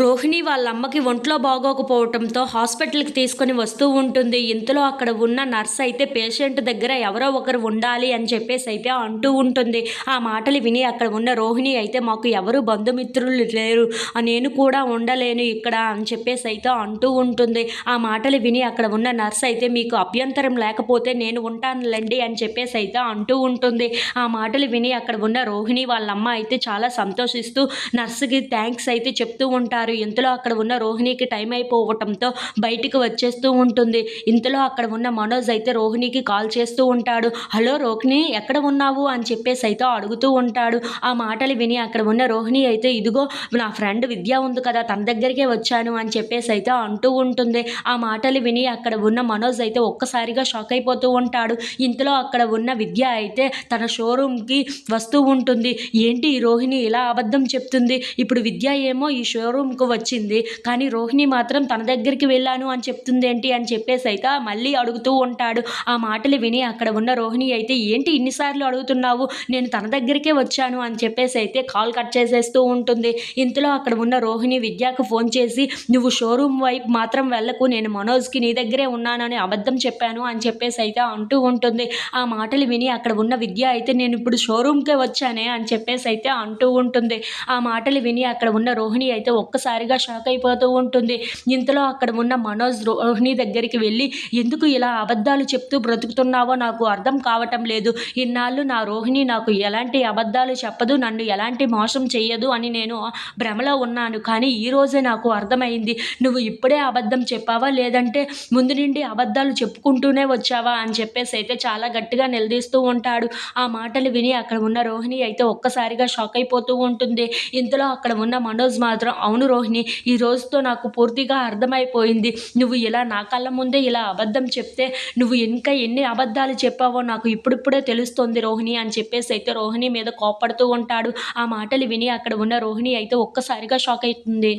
రోహిణి వాళ్ళ అమ్మకి ఒంట్లో బాగోకపోవటంతో హాస్పిటల్కి తీసుకొని వస్తూ ఉంటుంది. ఇంతలో అక్కడ ఉన్న నర్స్ అయితే పేషెంట్ దగ్గర ఎవరో ఒకరు ఉండాలి అని చెప్పేసి అయితే అంటూ ఉంటుంది. ఆ మాటలు విని అక్కడ ఉన్న రోహిణి అయితే మాకు ఎవరు బంధుమిత్రులు లేరు. నేను కూడా ఉండలేను ఇక్కడ అని చెప్పేసి అయితే అంటూ ఉంటుంది. ఆ మాటలు విని అక్కడ ఉన్న నర్స్ అయితే మీకు అభ్యంతరం లేకపోతే నేను ఉంటానులేండి అని చెప్పేసి అయితే అంటూ ఉంటుంది. ఆ మాటలు విని అక్కడ ఉన్న రోహిణి వాళ్ళ అమ్మ అయితే చాలా సంతోషిస్తూ నర్స్కి థ్యాంక్స్ అయితే చెప్తూ ఉంటారు. ఇంతలో అక్కడ ఉన్న రోహిణికి టైం అయిపోవటంతో బయటికి వచ్చేస్తూ ఉంటుంది. ఇంతలో అక్కడ ఉన్న మనోజ్ అయితే రోహిణికి కాల్ చేస్తూ ఉంటాడు. హలో రోహిణి ఎక్కడ ఉన్నావు? అని చెప్పేసి అయితే అడుగుతూ ఉంటాడు. ఆ మాటలు విని అక్కడ ఉన్న రోహిణి అయితే ఇదిగో నా ఫ్రెండ్ విద్య ఉంది కదా తన దగ్గరికే వచ్చాను అని చెప్పేసి అయితే అంటూ ఉంటుంది. ఆ మాటలు విని అక్కడ ఉన్న మనోజ్ అయితే ఒక్కసారిగా షాక్ అయిపోతూ ఉంటాడు. ఇంతలో అక్కడ ఉన్న విద్య అయితే తన షోరూమ్కి వస్తూ ఉంటుంది. ఏంటి ఈ రోహిణి ఇలా అబద్ధం చెప్తుంది? ఇప్పుడు విద్య ఏమో ఈ షోరూమ్కి వచ్చింది. కానీ రోహిణి మాత్రం తన దగ్గరికి వెళ్ళాను అని చెప్తుంది ఏంటి అని చెప్పేసి అయితే మళ్ళీ అడుగుతూ ఉంటాడు. ఆ మాటలు విని అక్కడ ఉన్న రోహిణి అయితే ఏంటి ఇన్నిసార్లు అడుగుతున్నావు? నేను తన దగ్గరికే వచ్చాను అని చెప్పేసి అయితే కాల్ కట్ చేసేస్తూ ఉంటుంది. ఇంతలో అక్కడ ఉన్న రోహిణి విద్యకు ఫోన్ చేసి నువ్వు షోరూమ్ వైపు మాత్రం వెళ్ళకు. నేను మనోజ్కి నీ దగ్గరే ఉన్నానని అబద్ధం చెప్పాను అని చెప్పేసి అయితే అంటూ ఉంటుంది. ఆ మాటలు విని అక్కడ ఉన్న విద్య అయితే నేను ఇప్పుడు షోరూమ్కే వచ్చానే అని చెప్పేసి అయితే అంటూ ఉంటుంది. ఆ మాటలు విని అక్కడ ఉన్న రోహిణి అయితే ఒక్కసారి ఒక్కసారిగా షాక్ అయిపోతూ ఉంటుంది. ఇంతలో అక్కడ ఉన్న మనోజ్ రోహిణి దగ్గరికి వెళ్ళి ఎందుకు ఇలా అబద్ధాలు చెప్తూ బ్రతుకుతున్నావో నాకు అర్థం కావటం లేదు. ఇన్నాళ్ళు నా రోహిణి నాకు ఎలాంటి అబద్ధాలు చెప్పదు నన్ను ఎలాంటి మోసం చేయదు అని నేను భ్రమలో ఉన్నాను. కానీ ఈరోజే నాకు అర్థమైంది. నువ్వు ఇప్పుడే అబద్ధం చెప్పావా? లేదంటే ముందు నుండి అబద్ధాలు చెప్పుకుంటూనే వచ్చావా? అని చెప్పేసి అయితే చాలా గట్టిగా నిలదీస్తూ ఉంటాడు. ఆ మాటలు విని అక్కడ ఉన్న రోహిణి అయితే ఒక్కసారిగా షాక్ అయిపోతూ ఉంటుంది. ఇంతలో అక్కడ ఉన్న మనోజ్ మాత్రం అవును రోహిణి రోహిణి ఈ రోజుతో నాకు పూర్తిగా అర్థమైపోయింది. నువ్వు ఇలా నా కళ్ళ ముందే ఇలా అబద్ధం చెప్తే నువ్వు ఇంకా ఎన్ని అబద్ధాలు చెప్పావో నాకు ఇప్పుడిప్పుడే తెలుస్తుంది రోహిణి అని చెప్పేసి అయితే రోహిణి మీద కోపడుతూ ఉంటాడు. ఆ మాటలు విని అక్కడ ఉన్న రోహిణి అయితే ఒక్కసారిగా షాక్ అవుతుంది.